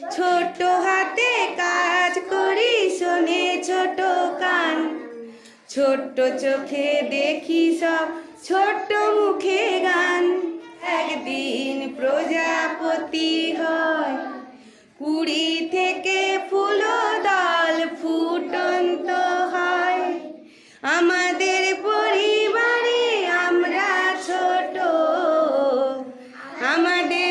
ছোট হাতে কাজ করি শোনে ছোট কান। ছোট্ট চোখে দেখি সব ছোট্ট মুখে গান। একদিন প্রজাপতি হয়, কুড়ি থেকে ফুল দল ফুটন্ত হয়। আমাদের পরিবারে আমরা ছোট, আমাদের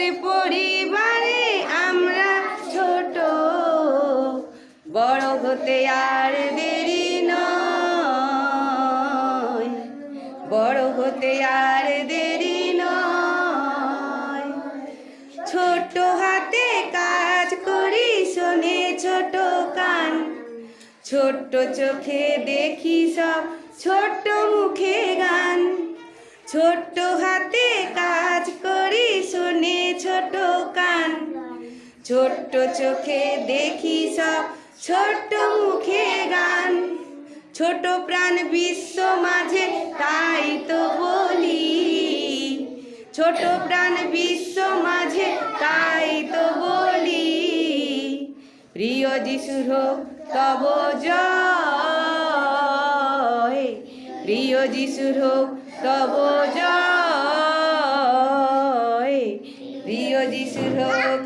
বড় হতে আর দেরি নয়। বড় হতে আর দেরি নয়। ছোট হাতে কাজ করি শোনে ছোট কান। ছোট্ট চোখে দেখি সব ছোট্ট মুখে গান। ছোট্ট হাতে কাজ করি শোনে ছোট কান। ছোট্ট চোখে দেখি সব ছোট্ট মুখে গান, ছোট প্রাণ বিশ্ব মাঝে, তাই তো বলি। ছোট প্রাণ বিশ্ব মাঝে, তাই তো বলি। প্রিয় যিশুর হোক তব জয়। প্রিয় যিশুর হোক তব জয়। প্রিয় যিশুর হোক